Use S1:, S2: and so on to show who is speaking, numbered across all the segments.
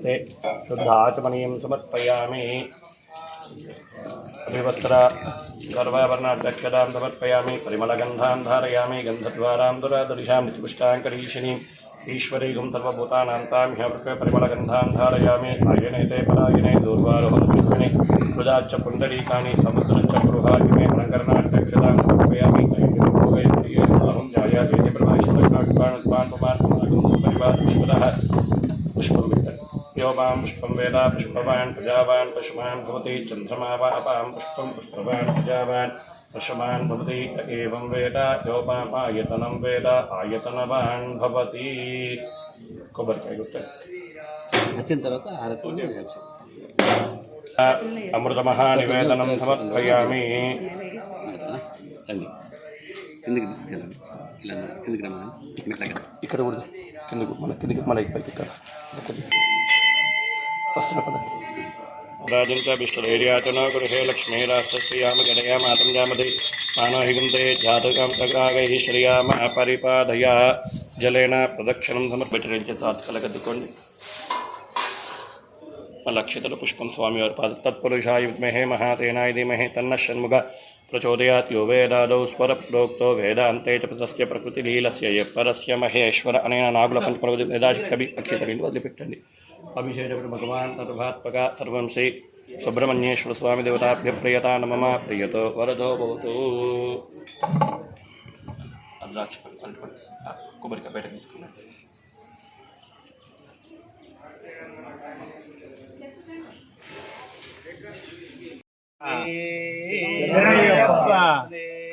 S1: नमस्ते शुद्धाचमनीयं समर्पयामि। अभिवस्त्र सर्वाभरणाध्यक्षतां समर्पयामि। परिमलगन्धान् धारयामि। गन्धद्वारां दुरादर्शां नित्यपुष्टाङ्करीशिनीम् ईश्वरीगं सर्वभूतानां तां ह्यवृत्ते परिमलगन्धान् धारयामि। आयने ते परायणे दूर्वारोहणपुष्पिणे कृदाच्च पुण्डरीकानि जायादेति प्रमाणिष्ठान् परिवारश्वरः यो मां पुष्पं वेद पुष्पवान् प्रजावान् पशुमान् भवति चन्द्रमा वा अपां पुष्पं पुष्पवान् प्रजावान् पशुमान् भवति त एवं वेद यो माम् आयतनं वेद आयतनवान् भवति కొబ్బరికాయ గుర్తు
S2: వచ్చిన తర్వాత ఆరతి
S1: అమృతమహానివేదనం సమర్పయామి
S2: రండి కిందికి తీసుకెళ్ళండి ఇలా కిందికి రమ్మని మెట్లకి
S1: ఇక్కడ కూడా కిందకు మన కిందకి మన పైకి ఇక్కడ వస్తున్న పద రాజంత విశ్వధైర్యాచన గృహే గణయా మాతం జామతి మానవహిగంతే జాతకం తగాగై శ్రియామ పరిపాదయ జలేన ప్రదక్షిణం సమర్పించే తాత్కలగద్దుకోండి లక్షితలు పుష్పం స్వామివారి పాద తత్పురుషాయ విద్మహే మహాతేనాయ ధీమహే తన్న షణ్ముఖ ప్రచోదయాత్ యో వేదాదౌ స్వర ప్రోక్తో వేదాంతే చ ప్రకృతి లీలస్య పరస్య మహేశ్వర అనేన నాగుల పంచప్రవృతి వేదాశక్తి అక్షితలిండి వదిలిపెట్టండి. అభిషేకం భగవాన్ తరుభాత్మక సర్వం శ్రీ సుబ్రహ్మణ్యేశ్వర స్వామి దేవతాభ్య ప్రియతా నమమ ప్రియతో వరదో భవతు అద్రాక్ష పట్టుకోండి కొబ్బరికాయ బయటకు తీసుకున్నాను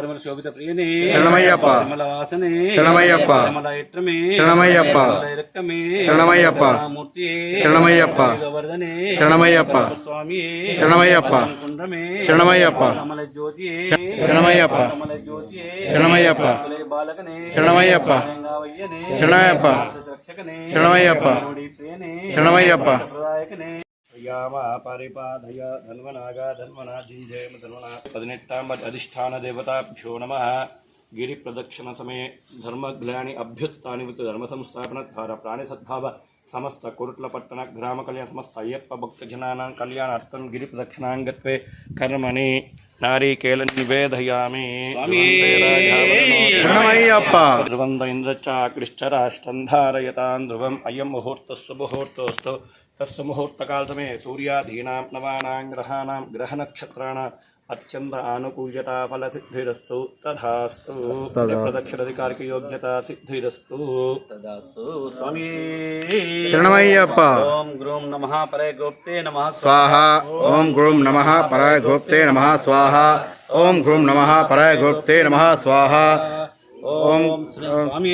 S2: పరిమళ శోభిత ప్రియనే.
S3: శరణమయ్యప్ప.
S2: పరిమళ వాసనే.
S3: శరణమయ్యప్ప.
S2: పరిమళ
S3: శరణమయ్యప్ప.
S2: పరిమళ రక్తమే
S3: శరణమయ్యప్ప.
S2: మూర్తి
S3: శరణమయ్యప్ప.
S2: వర్ధనే
S3: శరణమయ్యప్ప.
S2: స్వామి
S3: శరణమయ్యప్ప.
S2: కుండ్రమే
S3: శరణమయ్యప్ప.
S2: కమల జ్యోతి
S3: శరణమయ్యప్ప.
S2: కమల జ్యోతి
S3: శరణమయ్యప్ప.
S2: కమలే బాలకనే.
S3: శరణమయ్యప్ప.
S2: రంగావయ్యనే
S3: శరణమయ్యప్ప.
S2: రక్షకనే.
S3: శరణమయ్యప్ప.
S2: కరుణి ప్రియనే.
S3: శరణమయ్యప్ప.
S2: ప్రదాయకనే
S1: శ్రీయామ పరిపాదయ ధన్వనాగా ధన్వనా జింజేమ ధన్వనా పదినెట్టాం అధిష్టాన దేవతాభ్యో నమ గిరి ప్రదక్షిణ సమये ధర్మగ్లాని అభ్యుత్థాని విత్ ధర్మ సంస్థాపన ధార ప్రాణి సద్భావ సమస్త కోరుట్ల పట్టణ గ్రామ కళ్యాణ సమస్త అయ్యప్ప భక్త జనానాం కళ్యాణార్థం గిరి ప్రదక్షిణాంగత్వే కర్మణి నారీకేల నివేదయామి ధ్రువంద ఇంద్రచాకృశ్చరాష్టం ధారయతాం ధ్రువం అయం ముహూర్తస్సు ముహూర్తోస్తు నవానాం గ్రహాణాం గ్రహనక్షత్రాణం అత్యంత ఆనుకూల్యత ఫలసిద్ధిరస్తు తథాస్తు ప్రదక్షిణాధికారిక యోగ్యత సిద్ధిరస్తు
S2: తదాస్తు స్వామి
S3: శరణమయ్యప్ప
S2: ఓం గ్రూం నమః పరే గోప్తే నమః
S3: స్వాహ ఓం గ్రూం నమ పరాయ గోప్తే నమ స్వాహ ఓం గ్రూం నమ పరాయ గోప్తే నమ స్వాహ
S2: ఓం స్వామి.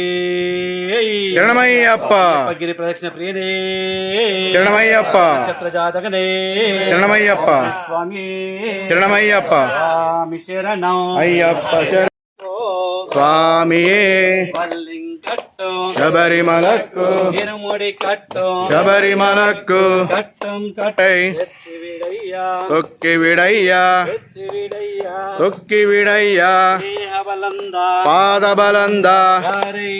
S3: శరణమయ్యప్ప.
S2: గిరి ప్రదక్షిణ ప్రియనే.
S3: శరణమయ్యప్ప.
S2: నక్షత్ర జాతకనే.
S3: శరణమయ్యప్ప.
S2: స్వామి.
S3: శరణమయ్యప్ప.
S2: స్వామి శరణం.
S3: అయ్యప్ప శర- స్వామియే.
S2: పల్లింకట్టం
S3: శబరిమలకు
S2: ఇరుముడి కట్టం
S3: శబరిమలకు
S2: కట్టం కట్టం
S3: కట్టై
S2: ఎత్తి విడయ్యా
S3: తొక్కి విడయ్యా
S2: ఎత్తి విడయ్యా
S3: తొక్కి విడయ్యా
S2: దేహబలంద
S3: పాదబలంద
S2: కారై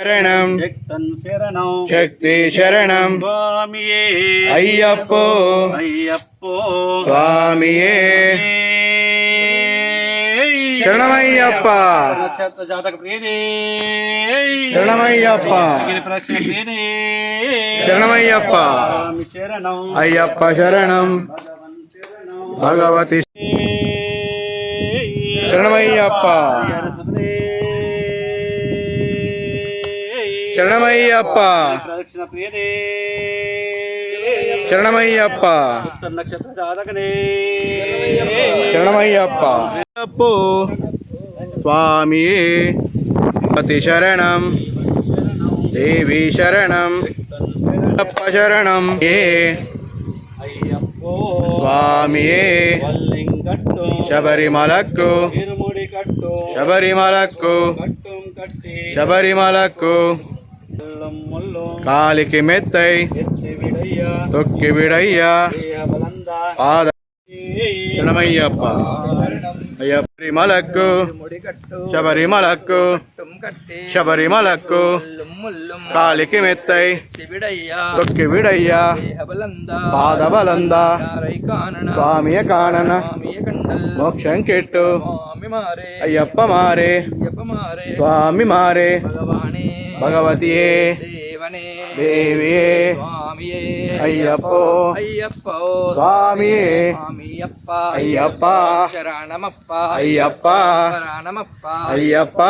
S3: శరణం.
S2: శరణం.
S3: శక్తి శరణం.
S2: స్వామియే.
S3: అయ్యప్పో.
S2: అయ్యప్పో.
S3: స్వామియే. శరణమయ్యప్ప.
S2: నక్షత్ర జాతక ప్రియనే.
S3: శరణమయ్యప్ప.
S2: గిరి ప్రదక్షిణ ప్రియనే.
S3: శరణమయ్యప్ప.
S2: శరణం.
S3: అయ్యప్ప శరణం. భగవతి శరణమయ్యప్ప. శరణమయ్యప్ప.
S2: ప్రదక్షిణ ప్రియనే
S3: శరణమయ్యప్ప.
S2: నక్షత్ర జాతకనే
S3: శరణమయ్యప్ప స్వామియే. అతి శరణం. దేవి శరణం. అయ్యప్ప శరణం. ఏ? స్వామియే.
S2: వల్లింగట్టు.
S3: శబరిమలకు శబరిమలకు శబరిమలకు కాలికి మెత్తై తొక్కి విడయ్యా పాద శరణమయ్యప్ప శబరిమలకు శబరిమలకు
S2: ముల్లం
S3: కాలికి మెత్తై తొక్కి విడయ్యా పాదబలంద స్వామియ
S2: కండల్.
S3: మోక్షం కెట్టు. అయ్యప్ప మారే. స్వామి మారే. భగవతియే.
S2: దేవనే
S3: దేవియే
S2: స్వామియే
S3: అయ్యప్పో
S2: అయ్యప్ప
S3: స్వామియే
S2: స్వామియప్ప
S3: అయ్యప్ప
S2: శరణమప్ప
S3: అయ్యప్ప
S2: శరణమప్ప
S3: అయ్యప్ప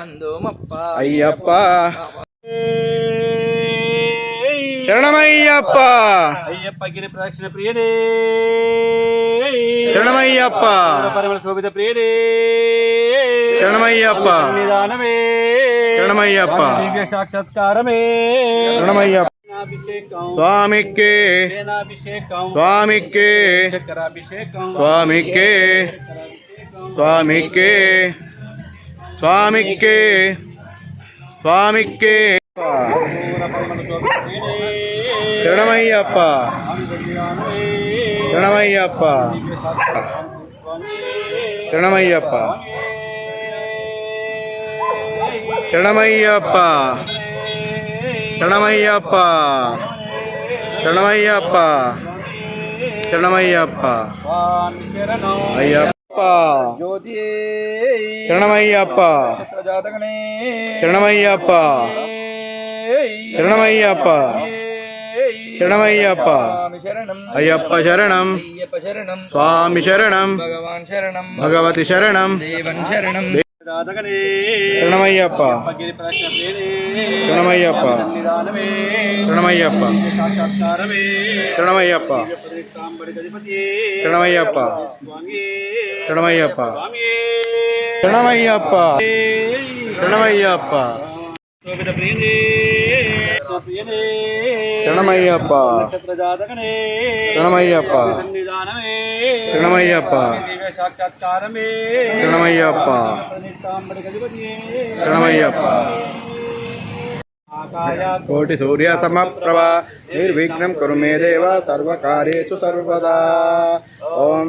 S2: బంధుమప్ప
S3: అయ్యప్ప శరణమయ్యప్ప.
S2: అయ్యప్ప గిరి ప్రదక్షిణ ప్రియనే.
S3: శరణమయ్యప్ప.
S2: పరమ శోభిత ప్రియనే.
S3: శరణమయ్యప్ప.
S2: నిదానమే
S3: శరణమయ్యప్ప.
S2: దివ్య సాక్షాత్కారమే.
S3: శరణమయ్యప్ప. స్వామికే. స్వామికే. స్వామికే. స్వామికే. స్వామికే. స్వామికే. శరణమయ్యప్ప శరణమయ్యప్ప శరణమయ్యప్ప శరణమయ్యప్ప శరణమయ్యప్ప శరణమయ్యప్ప శరణమయ్యప్ప
S2: స్వామి శరణం
S3: అయ్యప్ప
S2: జ్యోతి
S3: శరణమయ్యప్ప
S2: జాతకనే
S3: శరణమయ్యప్ప శరణమయ్యప్ప. శరణమయ్యప్ప. అయ్యప్ప శరణం.
S2: అయ్యప్ప శరణం
S3: స్వామి శరణం.
S2: భగవాన్ శరణం
S3: భగవతి శరణం.
S2: దేవన్ శరణం జాతకనే
S3: శరణమయ్యప్ప. శరణమయ్యప్ప. శరణమయ్యప్ప. శరణమయ్యప్ప. శరణమయ్యప్ప. శరణమయ్యప్ప. శరణమయ్యప్ప. శరణమయ్యప్ప.
S2: సన్నిధానమే
S3: శరణమయ్యప్ప
S2: దివ్య సాక్షాత్కారమే.
S3: శరణమయ్యప్ప
S2: ఆకాయ
S3: కోటి సూర్య సమప్రభ. నిర్విఘ్నం కురు మే దేవ. సర్వకార్యేషు సర్వదా. ఓం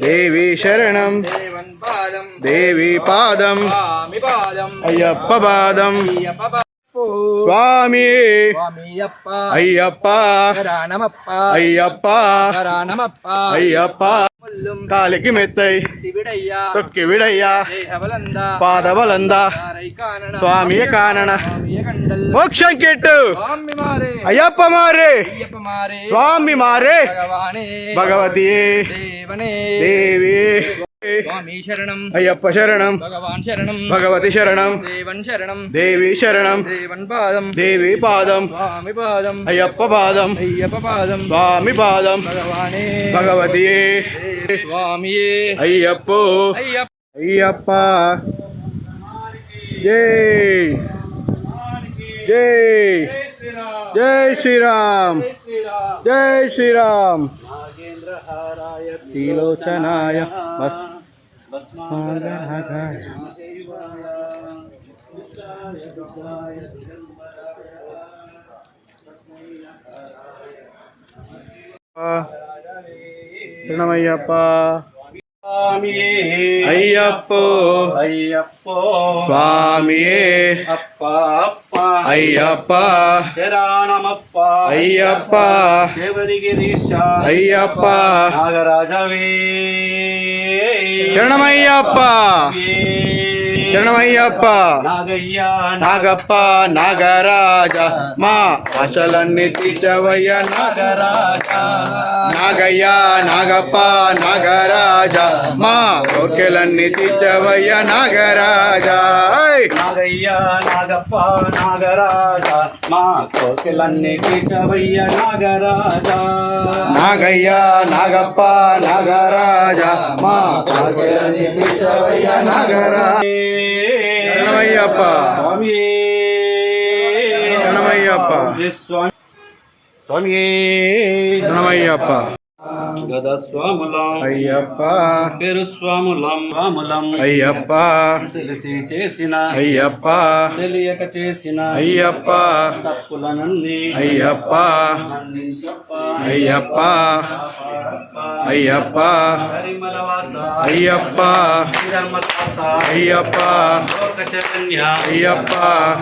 S4: దేవన్ శరణం
S3: దేవి శరణం
S4: దేవన్ పాదం
S3: దేవి పాదం
S4: స్వామి పాదం
S3: అయ్యప్ప పాదం
S4: అయ్యప్ప బాపు.
S3: స్వామి
S4: స్వామియప్ప
S3: అయ్యప్ప
S4: శరణమప్ప
S3: అయ్యప్ప
S4: శరణమప్ప
S3: అయ్యప్ప
S4: ముల్లుం
S3: కాలికి మెత్తై
S4: తివిడయ్యా
S3: తొక్కి అయ్యప్ప
S4: శరణం.
S3: అయ్యప్ప శరణం.
S4: భగవాన్ శరణం.
S3: భగవతి శరణం.
S4: దేవన్ శరణం.
S3: దేవి శరణం.
S4: దేవన్ పాదం.
S3: దేవి పాదం.
S4: స్వామి పాదం.
S3: అయ్యప్ప పాదం.
S4: అయ్యప్ప పాదం.
S3: స్వామి పాదం.
S4: భగవానే.
S3: భగవతియే
S4: స్వామియే
S3: అయ్యప్పో.
S4: అయ్యప్ప.
S3: అయ్యప్ప. జై. జై జై శ్రీరామ్ జై శ్రీరామ్ త్రిలోచనాయ భస్మాగరాగాయ శరణమయ్యప్ప
S2: స్వామియే
S3: అయ్యప్పో
S2: అయ్యప్పో
S3: స్వామియే
S2: అప్ప అప్ప
S3: అయ్యప్ప
S2: శరణమప్ప
S3: అయ్యప్ప
S2: శివరిగిరీశ
S3: అయ్యప్ప
S2: నాగరాజవే
S3: శరణమయ్యప్ప
S2: స్వామియే
S3: శరణమయ్యప్ప
S2: నాగయ్య
S3: నాగప్ప నాగరాజ మా ఆశలన్నీ తీర్చవయ్య నాగరాజ నాగయ్య నాగప్ప నాగరాజ మా కోర్కెలన్నీ తీర్చవయ్య నాగరాజ ఐ!
S2: నాగయ్య నాగప్ప నాగరాజ మా కోకిలన్నీ తీర్చవయ్య నాగరాజ
S3: నాగయ్య నాగప్ప నాగరాజ మా కోర్కెలన్నీ తీర్చవయ్య నాగరాజ శరణమయ్యప్ప.
S2: స్వామి
S3: శరణమయ్యప్ప.
S2: స్వామి. స్వామి
S3: శరణమయ్యప్ప.
S2: గద స్వాములం
S3: అయ్యప్ప.
S2: పేరు స్వాములం. స్వాములం.
S3: అయ్యప్ప.
S2: తెలిసి చేసిన.
S3: అయ్యప్ప.
S2: తెలియక చేసిన.
S3: అయ్యప్ప.
S2: తప్పులనన్ని.
S3: అయ్యప్ప. అయ్యప్ప. అయ్యప్ప. అయ్యప్ప. అయ్యప్ప. అయ్యప్ప.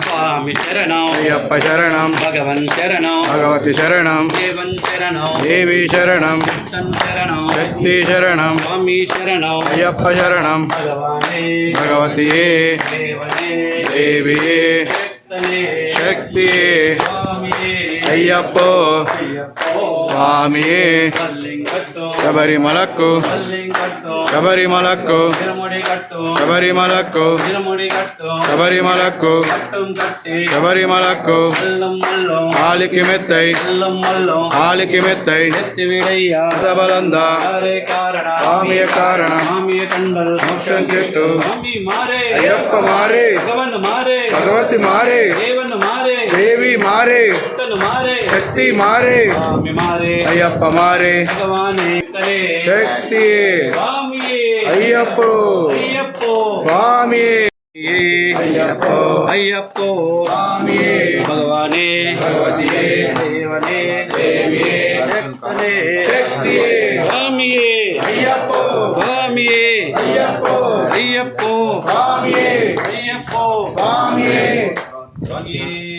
S2: స్వామి శరణం.
S3: అయ్యప్ప శరణం.
S2: భగవన్ శరణం.
S3: భగవతి శరణం.
S2: దేవన్ శరణం.
S3: దేవి శరణం.
S2: తన్ శరణం
S3: శక్తి శరణం
S2: స్వామి శరణం
S3: అయ్యప్ప శరణం
S2: భగవానే
S3: భగవతియే
S2: దేవనే
S3: దేవియే
S2: శక్తనే
S3: శక్తియే
S2: స్వామియే
S3: అయ్యప్పో
S2: అయ్యప్పో
S3: స్వామియే
S2: కల్లింగట్టు
S3: శబరిమలకు
S2: కల్లింగట్టు
S3: శబరిమలకు
S2: తిరుముడి కట్టు
S3: శబరిమలకు
S2: తిరుముడి కట్టు
S3: శబరిమలకు
S2: కట్టం కట్టి
S3: శబరిమలకు
S2: మల్లం మల్లం
S3: ఆలికి మెత్తై
S2: మల్లం మల్లం
S3: ఆలికి మెత్తై
S2: ఎత్తి విడయ్యా
S3: సబలంద
S2: కారే కారణ
S3: స్వామియ కారణం
S2: స్వామియ కండల్
S3: మోక్షం చెట్టు
S2: స్వామి మారే
S3: అయ్యప్ప మారే
S2: భగవన్ మారే
S3: భగవతి మారే
S2: దేవన్ మారే
S3: దేవి మారే
S2: భక్తను మారే
S3: శక్తి మారే
S2: స్వామి మారే
S3: అయ్యప్ప మారే
S2: భగవానే తనే
S3: శక్తి
S2: స్వామియే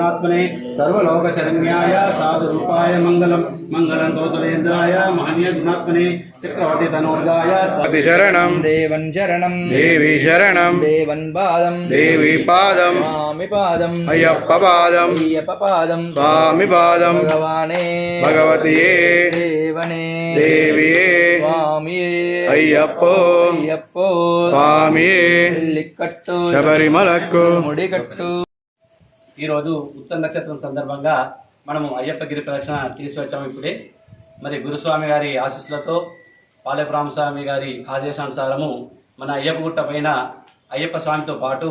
S2: మహనీయ గుణాత్మనే సర్వలోక శరణ్యాయ సాధు రూపాయ మంగళం మంగళం కౌసలేంద్రాయ మహనీయ గుణాత్మనే చక్రవర్తి తనోర్గాయ
S3: అతి శరణం
S4: దేవన్ శరణం
S3: దేవి శరణం
S4: దేవన్ పాదం
S3: దేవి పాదం
S4: స్వామి పాదం
S3: అయ్యప్ప పాదం
S4: అయ్యప్ప పాదం
S3: స్వామి పాదం
S4: భగవానే
S3: భగవతియే
S4: దేవనే
S3: దేవియే
S4: స్వామియే
S3: అయ్యప్పో
S4: అయ్యప్పో
S3: స్వామియే
S4: పెళ్ళికట్టు
S3: శబరిమలకు
S4: ముడికట్టు
S2: ఈరోజు ఉత్తర నక్షత్రం సందర్భంగా మనము అయ్యప్ప గిరి ప్రదక్షిణ చేసి వచ్చాము ఇప్పుడే. మరి గురుస్వామి గారి ఆశీస్సులతో పాలెపురామస్వామి గారి ఆదేశానుసారము మన అయ్యప్పగుట్ట పైన అయ్యప్ప స్వామితో పాటు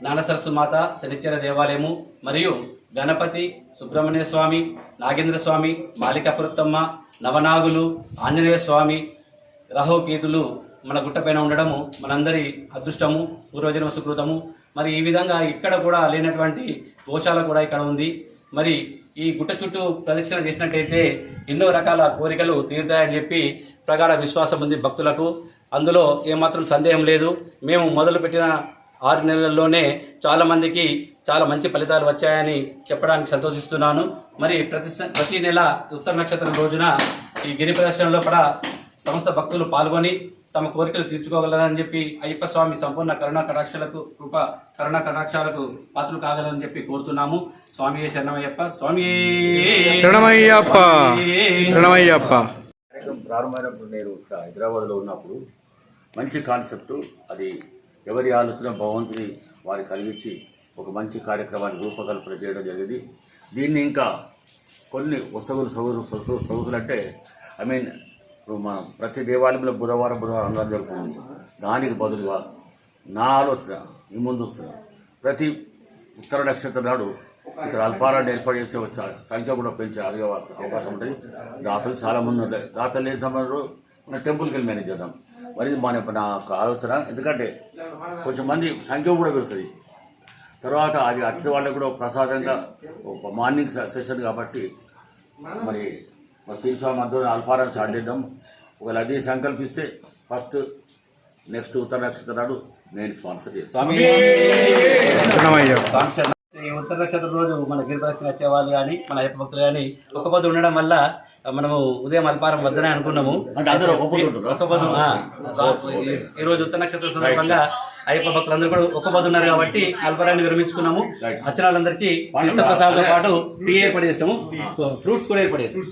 S2: జ్ఞానసరస్సు మాత శనిచ్చర దేవాలయము మరియు గణపతి సుబ్రహ్మణ్య స్వామి నాగేంద్ర స్వామి మాలికాపురత్తమ్మ నవనాగులు ఆంజనేయ స్వామి రాహుకేతులు మన గుట్టపైన ఉండడము మనందరి అదృష్టము పూర్వజన్మ సుకృతము. మరి ఈ విధంగా ఇక్కడ కూడా లేనటువంటి దోషాలు కూడా ఇక్కడ ఉంది. మరి ఈ గుట్ట చుట్టూ ప్రదక్షిణ చేసినట్టయితే ఎన్నో రకాల కోరికలు తీరుతాయని చెప్పి ప్రగాఢ విశ్వాసం ఉంది భక్తులకు. అందులో ఏమాత్రం సందేహం లేదు. మేము మొదలుపెట్టిన ఆరు నెలల్లోనే చాలామందికి చాలా మంచి ఫలితాలు వచ్చాయని చెప్పడానికి సంతోషిస్తున్నాను. మరి ప్రతి ప్రతి నెల ఉత్తర నక్షత్రం రోజున ఈ గిరి ప్రదక్షిణలో కూడా సమస్త భక్తులు పాల్గొని తమ కోరికలు తీర్చుకోగలరని చెప్పి అయ్యప్ప స్వామి సంపూర్ణ కరుణా కటాక్షాలకు కృప కరుణా కటాక్షాలకు పాత్రలు కాగలరని చెప్పి కోరుతున్నాము. స్వామి శరణమయ్యప్ప. స్వామి
S5: మంచి కాన్సెప్ట్ అది ఎవరి ఆలోచన భగవంతుని వారి కలిగించి ఒక మంచి కార్యక్రమాన్ని రూపకల్పన చేయడం జరిగింది. దీన్ని ఇంకా కొన్ని వసగులు సగులు సొగసు సొగసులు అంటే ఐ మీన్ ఇప్పుడు మనం ప్రతి దేవాలయంలో బుధవారం బుధవారం అందరం జరుపుకుంటుంది దానికి బదులుగా నా ఆలోచన ఈ ముందు వస్తుంది ప్రతి ఉత్తర నక్షత్రం నాడు ఇక్కడ అల్పారాన్ని ఏర్పాటు చేస్తే వచ్చే సంఖ్య కూడా పెంచే అడిగే అవకాశం ఉంటుంది. దాతలు చాలామంది ఉంటాయి దాతలు లేని సమయంలో మన టెంపుల్కి వెళ్ళి మేనేజ్ చేద్దాం. మరి మన నా యొక్క ఆలోచన. ఎందుకంటే కొంచెం మంది సంఖ్య కూడా పెరుగుతుంది. తర్వాత అది అచ్చిన వాళ్ళకి కూడా ప్రసాదంగా ఒక మార్నింగ్ సెషన్ కాబట్టి మరి మా శ్రీస్వామి మధ్యలో అల్పారాన్ని స్టార్ట్ చేద్దాం. ఒకవేళ అది సంకల్పిస్తే ఫస్ట్ నెక్స్ట్ ఉత్తర నక్షత్రం నాడు నేను స్పాన్సర్ చేస్తాను.
S2: ఈ ఉత్తర నక్షత్రం రోజు మన గిరిప్రదక్షిణ వచ్చే వాళ్ళు కానీ మన అయ్యప్ప భక్తులు కానీ ఒక పొద్దు ఉండడం వల్ల మనము ఉదయం అల్పారం వద్దనే అనుకున్నాము. ఈ- రోజు ఉత్తర నక్షత్రం సందర్భంగా అయ్యప్ప భక్తులందరూ కూడా ఒక్క పొద్దు ఉన్నారు కాబట్టి అల్పారాన్ని విరమించుకున్నాము. వచ్చిన వాళ్ళందరికీ తీర్థ ప్రసాదంతో పాటు టీ ఏర్పాటు చేస్తాము ఫ్రూట్స్ కూడా ఏర్పాటు చేస్తాము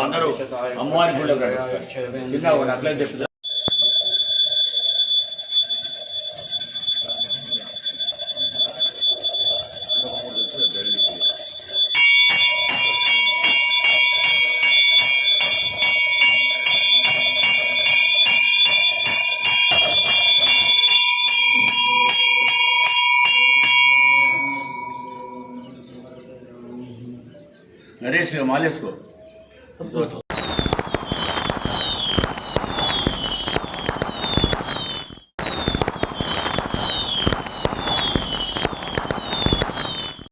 S5: అందరూ అమ్మవారి అట్లే malha sua.